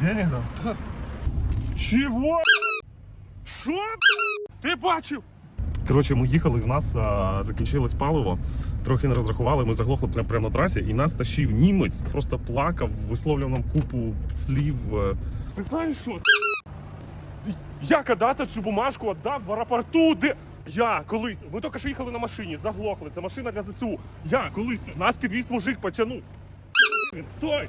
Денег дам? Чего? Що? Ти бачив? Коротше, ми їхали, в нас а, закінчилось паливо. Трохи не розрахували, ми заглохли прямо, прямо на трасі, і нас тащив німець, просто плакав, висловлював нам купу слів. е. Ти знаєш що? Я когда-то цю бумажку віддав в аеропорту, де. Я колись, ми тільки що їхали на машині, заглохли. Це машина для ЗСУ. Я колись нас підвіз мужик, потягнув. Стой!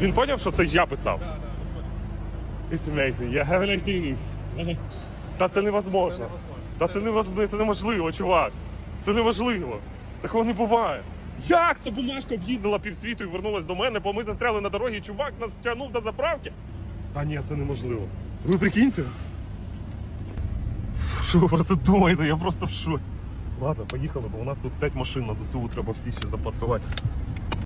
Він поняв, що це я писав? It's amazing. Yeah, have a nice evening. Та це невозможно. Та це невозможно, це неможливо, чувак. Це неможливо. Такого не буває. Як ця бумажка об'їздила півсвіту і вернулась до мене, бо ми застряли на дорогі, і чувак нас тягнув до заправки? Та ні, це неможливо. Ви прикиньте? Що ви про це думаєте? Я просто в шоці. Ладно, поїхали, бо у нас тут 5 машин на ЗСУ, треба всі ще запаркувати.